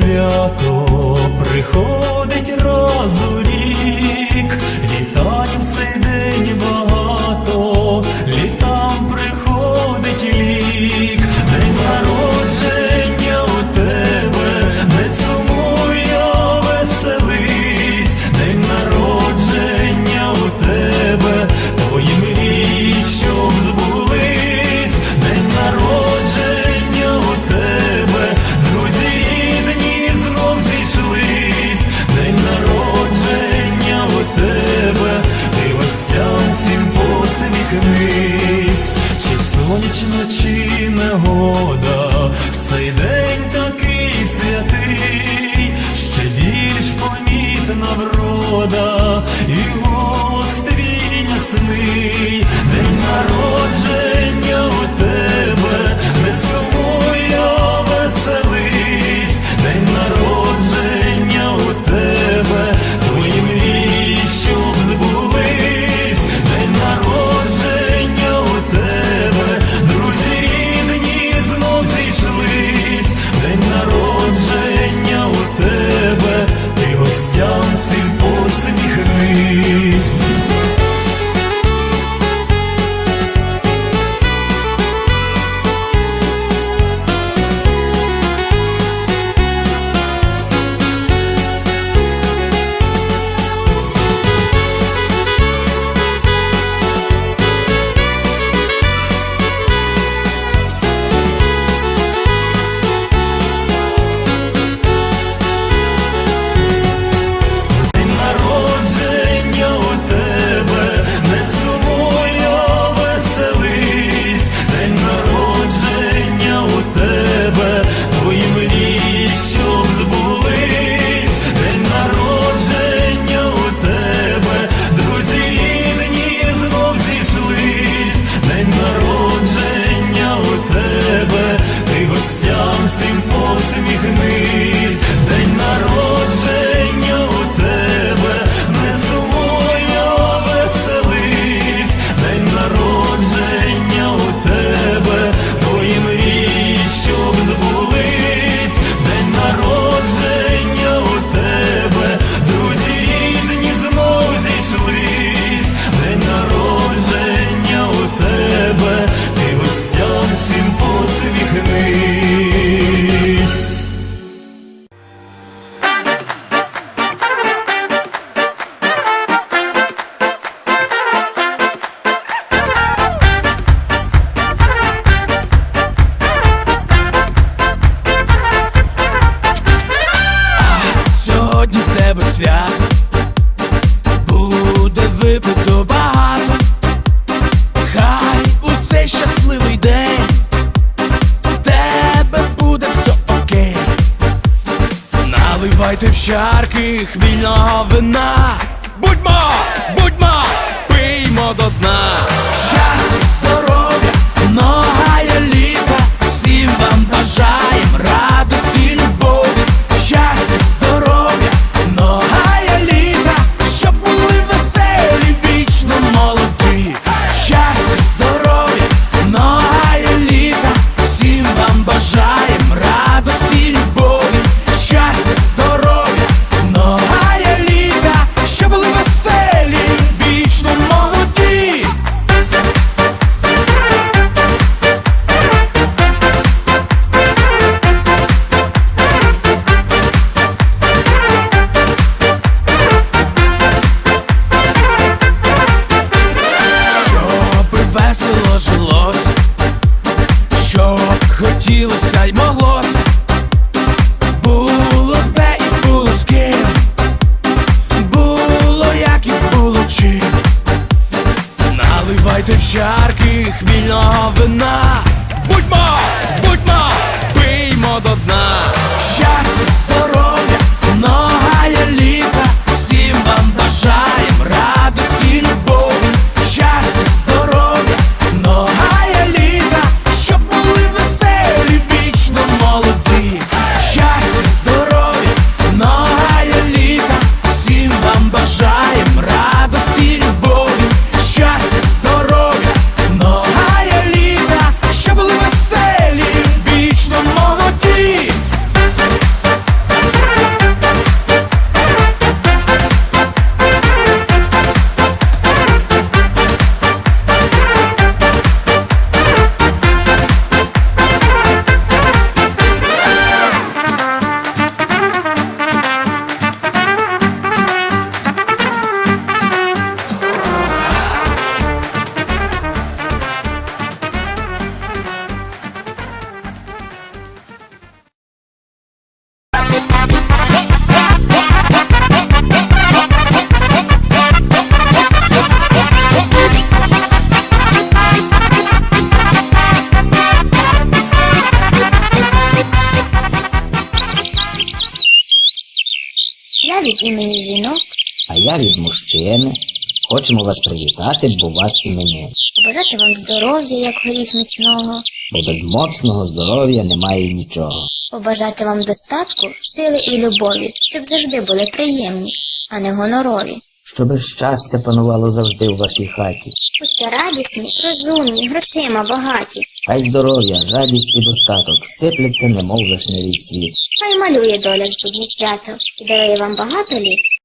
свято. 我的 щасливий день, в тебе буде все окей. Наливайте в чарки хмільного вина. хотілося й моглося, було те і було з ким, було як і було чим. Наливайте в чарки хмільного вина, будьмо, будьмо, пиймо до дна. Від імені жінок А я від мужчини. Хочемо вас привітати, бо вас вас мені. побажати вам здоров'я, як горіх міцного, Бо без моцного здоров'я немає нічого. побажати вам достатку, сили і любові, щоб завжди були приємні, а не гонорові. Щоби щастя панувало завжди в вашій хаті. Будьте радісні, розумні, грошима багаті. Хай здоров'я, радість і достаток сипляться, немов вишневий цвіт. Хай малює доля збудні свято і дарує вам багато літ